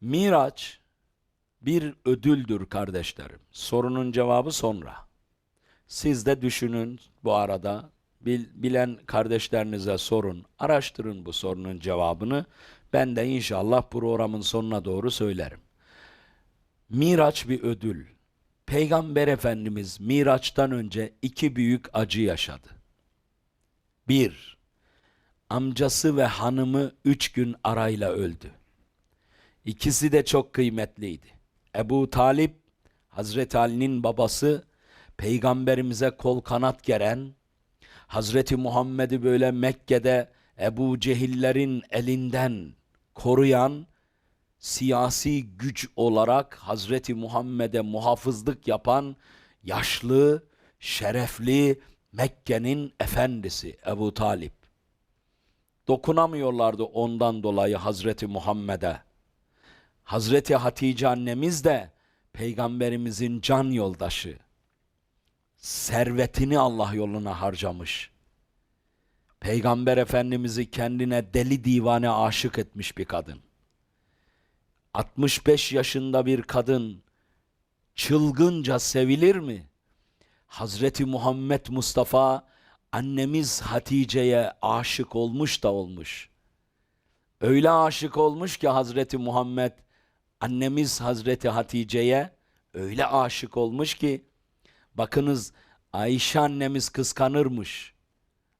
Miraç bir ödüldür kardeşlerim. Sorunun cevabı sonra. Siz de düşünün bu arada. Bil- bilen kardeşlerinize sorun. Araştırın bu sorunun cevabını. Ben de inşallah programın sonuna doğru söylerim. Miraç bir ödül. Peygamber Efendimiz Miraç'tan önce iki büyük acı yaşadı. Bir, amcası ve hanımı üç gün arayla öldü. İkisi de çok kıymetliydi. Ebu Talip, Hazreti Ali'nin babası, peygamberimize kol kanat geren, Hazreti Muhammed'i böyle Mekke'de Ebu Cehillerin elinden koruyan, siyasi güç olarak Hazreti Muhammed'e muhafızlık yapan yaşlı, şerefli Mekke'nin efendisi Ebu Talip. Dokunamıyorlardı ondan dolayı Hazreti Muhammed'e. Hazreti Hatice annemiz de peygamberimizin can yoldaşı. Servetini Allah yoluna harcamış. Peygamber Efendimiz'i kendine deli divane aşık etmiş bir kadın. 65 yaşında bir kadın çılgınca sevilir mi? Hazreti Muhammed Mustafa annemiz Hatice'ye aşık olmuş da olmuş. Öyle aşık olmuş ki Hazreti Muhammed annemiz Hazreti Hatice'ye öyle aşık olmuş ki bakınız Ayşe annemiz kıskanırmış.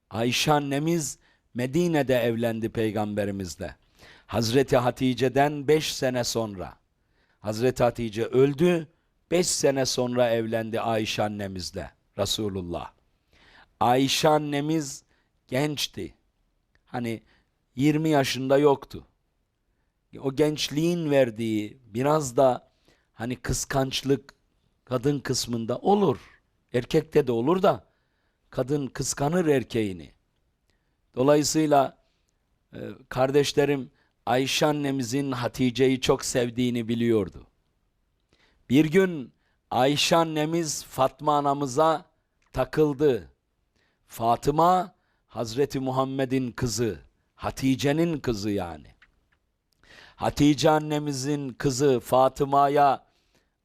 Ayşe annemiz Medine'de evlendi peygamberimizle. Hazreti Hatice'den beş sene sonra. Hazreti Hatice öldü. Beş sene sonra evlendi Ayşe annemizle Resulullah. Ayşe annemiz gençti. Hani 20 yaşında yoktu. O gençliğin verdiği biraz da hani kıskançlık kadın kısmında olur. Erkekte de olur da kadın kıskanır erkeğini. Dolayısıyla e, kardeşlerim Ayşe annemizin Hatice'yi çok sevdiğini biliyordu. Bir gün Ayşe annemiz Fatma anamıza takıldı. Fatıma Hazreti Muhammed'in kızı, Hatice'nin kızı yani. Hatice annemizin kızı Fatıma'ya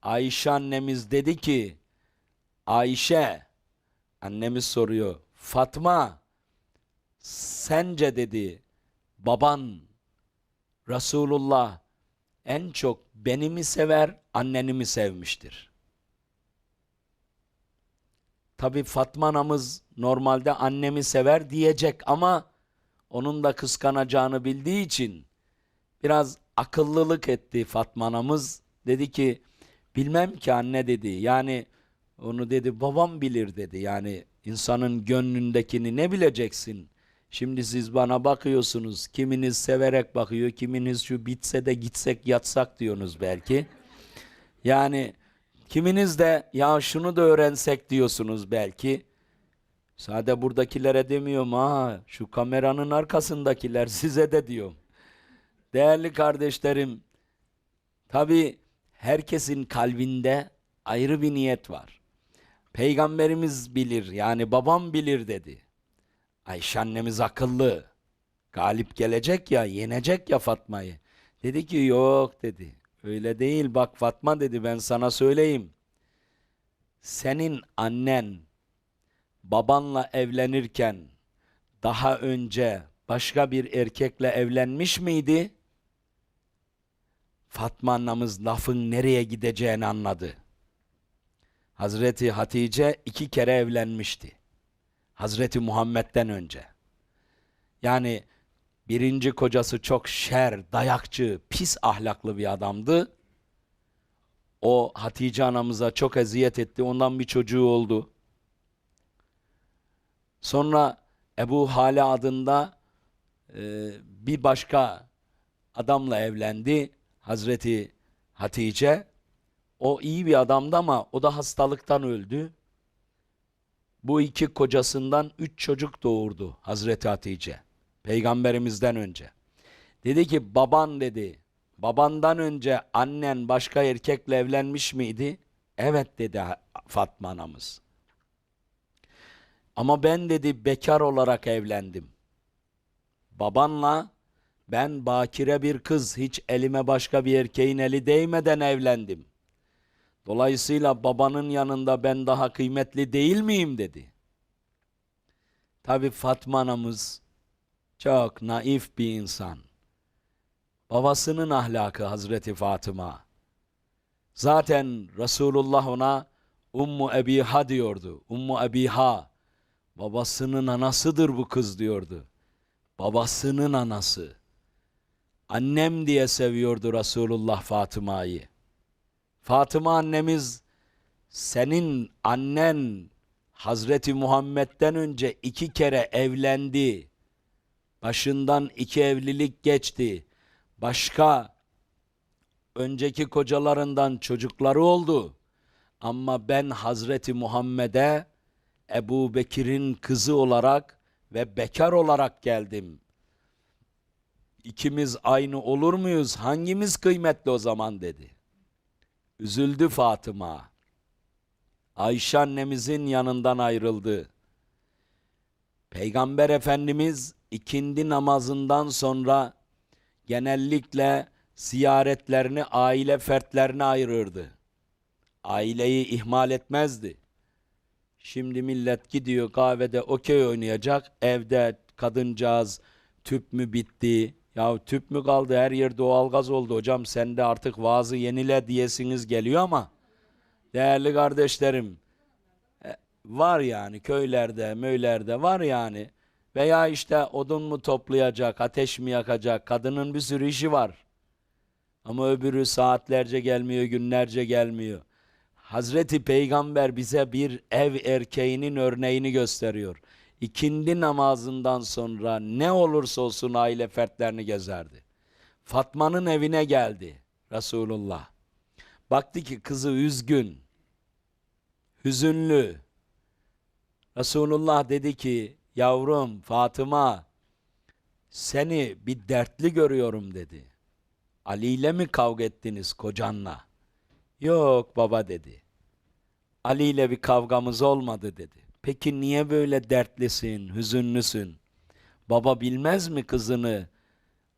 Ayşe annemiz dedi ki Ayşe annemiz soruyor Fatma sence dedi baban Resulullah en çok beni mi sever anneni mi sevmiştir? Tabi Fatma anamız normalde annemi sever diyecek ama onun da kıskanacağını bildiği için biraz akıllılık etti Fatma anamız. Dedi ki bilmem ki anne dedi. Yani onu dedi babam bilir dedi. Yani insanın gönlündekini ne bileceksin? Şimdi siz bana bakıyorsunuz. Kiminiz severek bakıyor, kiminiz şu bitse de gitsek yatsak diyorsunuz belki. Yani kiminiz de ya şunu da öğrensek diyorsunuz belki. Sade buradakilere demiyorum ha şu kameranın arkasındakiler size de diyorum. Değerli kardeşlerim, tabi herkesin kalbinde ayrı bir niyet var. Peygamberimiz bilir yani babam bilir dedi. Ayşe annemiz akıllı. Galip gelecek ya, yenecek ya Fatma'yı. Dedi ki yok dedi. Öyle değil bak Fatma dedi ben sana söyleyeyim. Senin annen babanla evlenirken daha önce başka bir erkekle evlenmiş miydi? Fatma annemiz lafın nereye gideceğini anladı. Hazreti Hatice iki kere evlenmişti. Hazreti Muhammed'den önce. Yani birinci kocası çok şer, dayakçı, pis ahlaklı bir adamdı. O Hatice anamıza çok eziyet etti. Ondan bir çocuğu oldu. Sonra Ebu Hale adında e, bir başka adamla evlendi. Hazreti Hatice. O iyi bir adamdı ama o da hastalıktan öldü. Bu iki kocasından üç çocuk doğurdu Hazreti Hatice. Peygamberimizden önce. Dedi ki baban dedi. Babandan önce annen başka erkekle evlenmiş miydi? Evet dedi Fatma anamız. Ama ben dedi bekar olarak evlendim. Babanla Ben bakire bir kız hiç elime başka bir erkeğin eli değmeden evlendim. Dolayısıyla babanın yanında ben daha kıymetli değil miyim dedi. Tabi Fatma anamız çok naif bir insan. Babasının ahlakı Hazreti Fatıma. Zaten Resulullah ona Ummu Ebiha diyordu. Ummu Ebiha. Babasının anasıdır bu kız diyordu. Babasının anası. Annem diye seviyordu Resulullah Fatıma'yı. Fatıma annemiz senin annen Hazreti Muhammed'den önce iki kere evlendi. Başından iki evlilik geçti. Başka önceki kocalarından çocukları oldu. Ama ben Hazreti Muhammed'e Ebu Bekir'in kızı olarak ve bekar olarak geldim. İkimiz aynı olur muyuz? Hangimiz kıymetli o zaman dedi. Üzüldü Fatıma. Ayşe annemizin yanından ayrıldı. Peygamber Efendimiz ikindi namazından sonra genellikle ziyaretlerini aile fertlerine ayırırdı. Aileyi ihmal etmezdi. Şimdi millet gidiyor kahvede okey oynayacak. Evde kadıncağız tüp mü bitti? Ya tüp mü kaldı? Her yer doğalgaz oldu hocam. Sen de artık vaazı yenile diyesiniz geliyor ama değerli kardeşlerim e, var yani köylerde, möylerde var yani. Veya işte odun mu toplayacak, ateş mi yakacak? Kadının bir sürü işi var. Ama öbürü saatlerce gelmiyor, günlerce gelmiyor. Hazreti Peygamber bize bir ev erkeğinin örneğini gösteriyor. İkindi namazından sonra ne olursa olsun aile fertlerini gezerdi. Fatma'nın evine geldi Resulullah. Baktı ki kızı üzgün, hüzünlü. Resulullah dedi ki, yavrum Fatıma seni bir dertli görüyorum dedi. Ali ile mi kavga ettiniz kocanla? Yok baba dedi. Ali ile bir kavgamız olmadı dedi. Peki niye böyle dertlisin, hüzünlüsün? Baba bilmez mi kızını?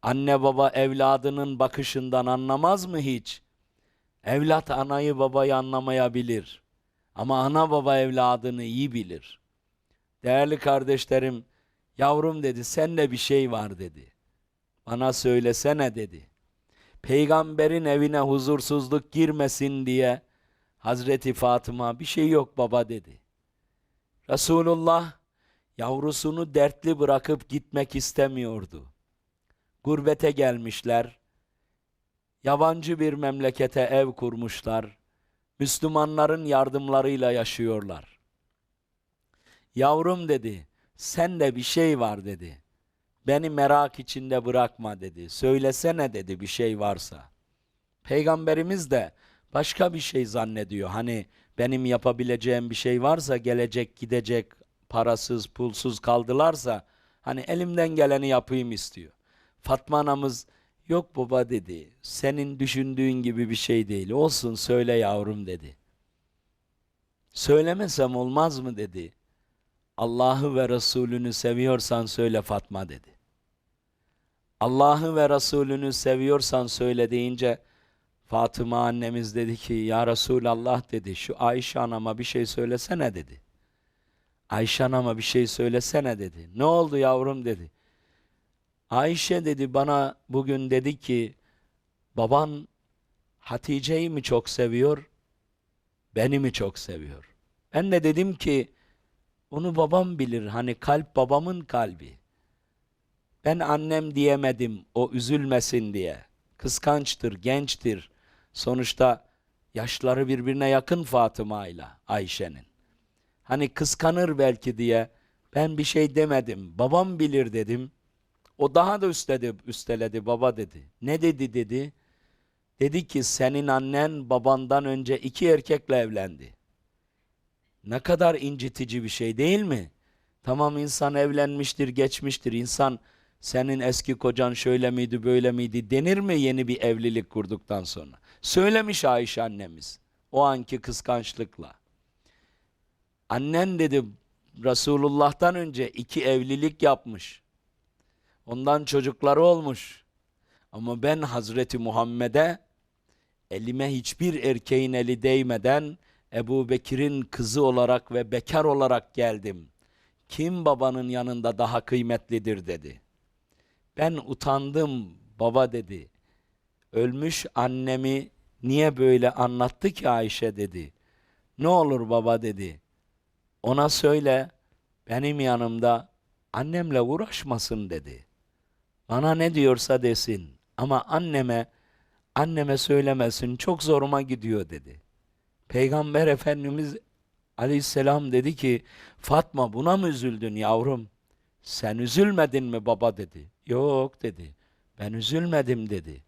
Anne baba evladının bakışından anlamaz mı hiç? Evlat anayı babayı anlamayabilir. Ama ana baba evladını iyi bilir. Değerli kardeşlerim, yavrum dedi, sende bir şey var dedi. Bana söylesene dedi. Peygamberin evine huzursuzluk girmesin diye Hazreti Fatıma bir şey yok baba dedi. Resulullah yavrusunu dertli bırakıp gitmek istemiyordu. Gurbete gelmişler. Yabancı bir memlekete ev kurmuşlar. Müslümanların yardımlarıyla yaşıyorlar. Yavrum dedi, sende bir şey var dedi. Beni merak içinde bırakma dedi. Söylesene dedi bir şey varsa. Peygamberimiz de başka bir şey zannediyor. Hani benim yapabileceğim bir şey varsa gelecek gidecek parasız pulsuz kaldılarsa hani elimden geleni yapayım istiyor. Fatma anamız yok baba dedi. Senin düşündüğün gibi bir şey değil. Olsun söyle yavrum dedi. Söylemesem olmaz mı dedi. Allah'ı ve Resulünü seviyorsan söyle Fatma dedi. Allah'ı ve Resulünü seviyorsan söyle deyince Fatıma annemiz dedi ki ya Resulallah dedi şu Ayşe anama bir şey söylesene dedi. Ayşe anama bir şey söylesene dedi. Ne oldu yavrum dedi. Ayşe dedi bana bugün dedi ki baban Hatice'yi mi çok seviyor, beni mi çok seviyor? Ben de dedim ki onu babam bilir hani kalp babamın kalbi. Ben annem diyemedim o üzülmesin diye. Kıskançtır, gençtir. Sonuçta yaşları birbirine yakın Fatıma ile Ayşe'nin. Hani kıskanır belki diye ben bir şey demedim. Babam bilir dedim. O daha da üsteledi, üsteledi baba dedi. Ne dedi dedi? Dedi ki senin annen babandan önce iki erkekle evlendi. Ne kadar incitici bir şey değil mi? Tamam insan evlenmiştir, geçmiştir. İnsan senin eski kocan şöyle miydi, böyle miydi denir mi yeni bir evlilik kurduktan sonra? Söylemiş Ayşe annemiz o anki kıskançlıkla. Annen dedi Resulullah'tan önce iki evlilik yapmış. Ondan çocukları olmuş. Ama ben Hazreti Muhammed'e elime hiçbir erkeğin eli değmeden Ebu Bekir'in kızı olarak ve bekar olarak geldim. Kim babanın yanında daha kıymetlidir dedi. Ben utandım baba dedi. Ölmüş annemi niye böyle anlattı ki Ayşe dedi. Ne olur baba dedi. Ona söyle benim yanımda annemle uğraşmasın dedi. Bana ne diyorsa desin ama anneme anneme söylemesin çok zoruma gidiyor dedi. Peygamber Efendimiz Aleyhisselam dedi ki Fatma buna mı üzüldün yavrum? Sen üzülmedin mi baba dedi. Yok dedi. Ben üzülmedim dedi.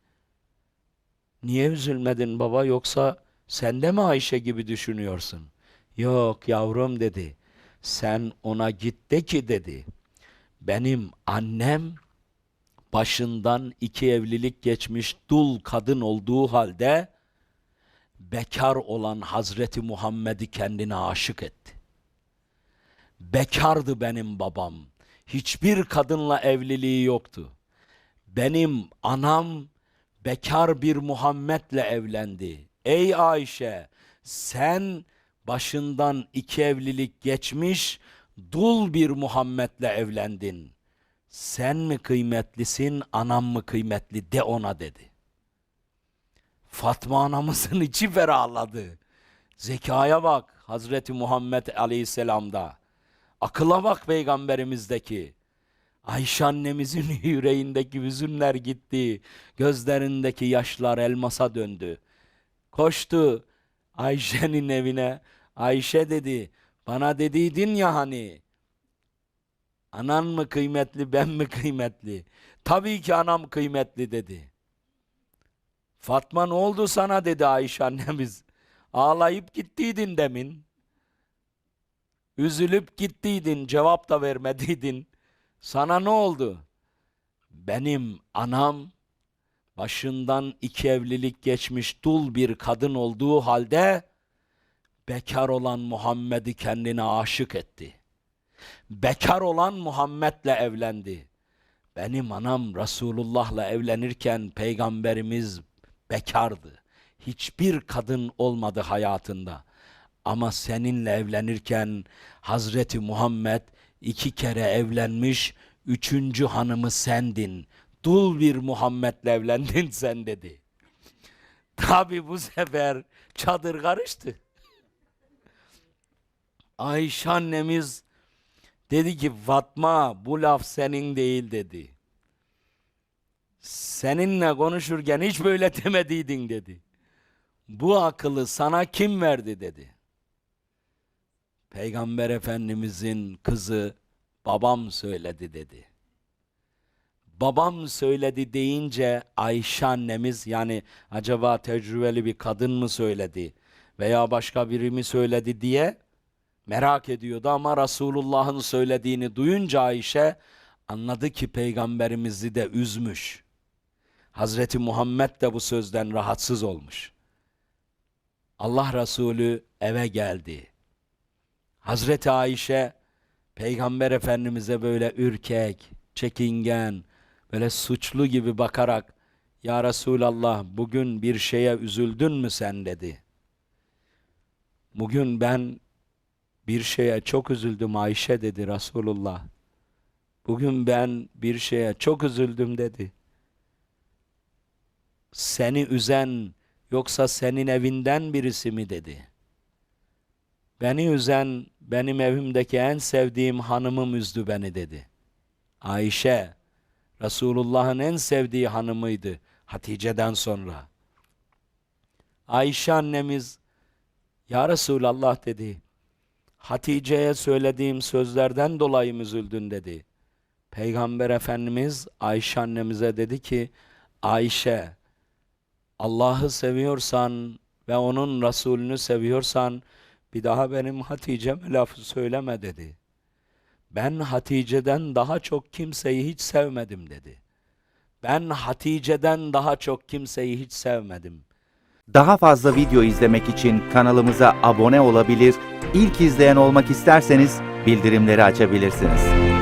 Niye üzülmedin baba yoksa sen de mi Ayşe gibi düşünüyorsun? Yok yavrum dedi. Sen ona git de ki dedi. Benim annem başından iki evlilik geçmiş dul kadın olduğu halde bekar olan Hazreti Muhammed'i kendine aşık etti. Bekardı benim babam. Hiçbir kadınla evliliği yoktu. Benim anam bekar bir Muhammed'le evlendi. Ey Ayşe, sen başından iki evlilik geçmiş dul bir Muhammed'le evlendin. Sen mi kıymetlisin, anam mı kıymetli de ona dedi. Fatma anamızın içi ferahladı. Zekaya bak Hazreti Muhammed Aleyhisselam'da. Akıla bak peygamberimizdeki. Ayşe annemizin yüreğindeki hüzünler gitti. Gözlerindeki yaşlar elmasa döndü. Koştu Ayşe'nin evine. Ayşe dedi, bana dediydin ya hani. Anan mı kıymetli, ben mi kıymetli? Tabii ki anam kıymetli dedi. Fatma ne oldu sana dedi Ayşe annemiz. Ağlayıp gittiydin demin. Üzülüp gittiydin, cevap da vermediydin. Sana ne oldu? Benim anam başından iki evlilik geçmiş dul bir kadın olduğu halde bekar olan Muhammed'i kendine aşık etti. Bekar olan Muhammed'le evlendi. Benim anam Resulullah'la evlenirken peygamberimiz bekardı. Hiçbir kadın olmadı hayatında. Ama seninle evlenirken Hazreti Muhammed iki kere evlenmiş, üçüncü hanımı sendin. Dul bir Muhammed'le evlendin sen dedi. Tabi bu sefer çadır karıştı. Ayşe annemiz dedi ki Fatma bu laf senin değil dedi. Seninle konuşurken hiç böyle demediydin dedi. Bu akıllı sana kim verdi dedi. Peygamber Efendimizin kızı babam söyledi dedi. Babam söyledi deyince Ayşe annemiz yani acaba tecrübeli bir kadın mı söyledi veya başka biri mi söyledi diye merak ediyordu ama Resulullah'ın söylediğini duyunca Ayşe anladı ki peygamberimizi de üzmüş. Hazreti Muhammed de bu sözden rahatsız olmuş. Allah Resulü eve geldi. Hazreti Ayşe Peygamber Efendimiz'e böyle ürkek, çekingen, böyle suçlu gibi bakarak Ya Resulallah bugün bir şeye üzüldün mü sen dedi. Bugün ben bir şeye çok üzüldüm Ayşe dedi Resulullah. Bugün ben bir şeye çok üzüldüm dedi. Seni üzen yoksa senin evinden birisi mi dedi. Beni üzen benim evimdeki en sevdiğim hanımım üzdü beni dedi. Ayşe Resulullah'ın en sevdiği hanımıydı Hatice'den sonra. Ayşe annemiz Ya Resulallah dedi. Hatice'ye söylediğim sözlerden dolayı üzüldün dedi. Peygamber Efendimiz Ayşe annemize dedi ki Ayşe Allah'ı seviyorsan ve onun Resulünü seviyorsan bir daha benim Hatice'me lafı söyleme dedi. Ben Hatice'den daha çok kimseyi hiç sevmedim dedi. Ben Hatice'den daha çok kimseyi hiç sevmedim. Daha fazla video izlemek için kanalımıza abone olabilir, ilk izleyen olmak isterseniz bildirimleri açabilirsiniz.